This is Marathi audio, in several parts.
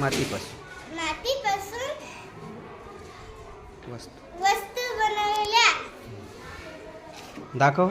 मातीपासून. मातीपासून वस्तू. वस्तू बनवल्या. दाखव.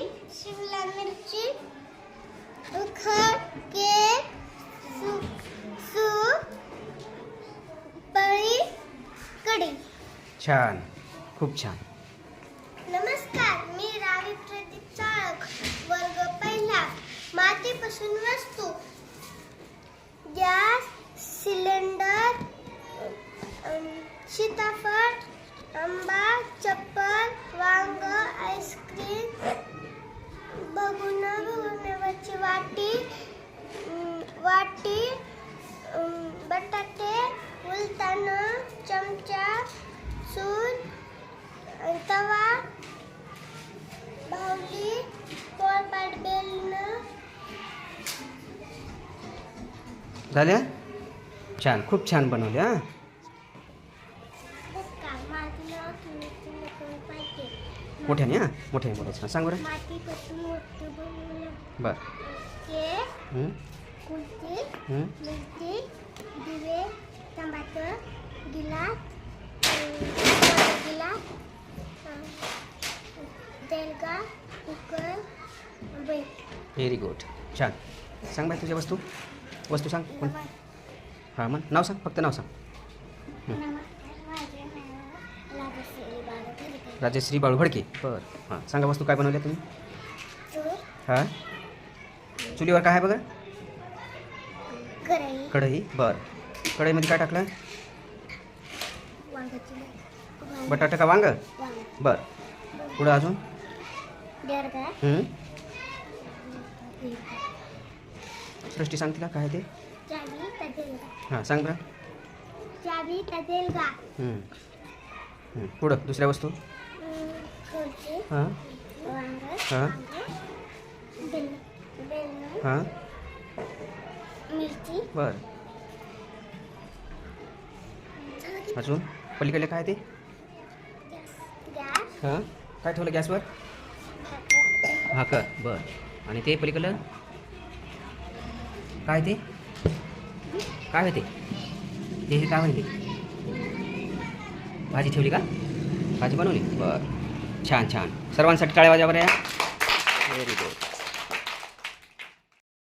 मिरची शिमला मिरची उखळ केक कढी. छान. खूप छान. नमस्कार मी रावी प्रदीप चाळक वर्ग पहिला. मातीपासून वस्तू. गॅस सिलेंडर सीताफळ आंबा चप्पल तवा बाहुली पोळपाट बेलणं झाल्या छान खूप छान बनवले हां. मोठ्याने हां. मोठ्याने बोलायचं सांग बरं. बरं. दिवे टमाटर गिलास गिलास कुकर बेट व्हेरी गुड छान. सांग बाई तुझ्या वस्तू. वस्तू सांग. कोण? हां मग नाव सांग. फक्त नाव सांग. राजश्री बाळू भडके बरं. हां सांगा वस्तू काय बनवल्या तुम्ही? हां? चुलीवर काय आहे बघा? कढई. बरं. कढईमध्ये काय टाकलं? बटाटा का वांग? बरं. पुढं अजून? हं? सृष्टी सांग तिला काय ते? हां सांग बरं. चावी हं. हं. पुढं दुसऱ्या वस्तू? खुर्ची हां. वांग हां. बेल हां. मिरची. बरं. अजून? पलीकडे काय ते? हां? काय ठेवलं गॅसवर? भाकर बरं. आणि ते पलीकडलं? काय ते? काय होते ते? हे काय म्हणते? भाजी ठेवली का? भाजी बनवली? बरं. छान छान. सर्वांसाठी टाळ्या वाजा बरं व्हेरी गुड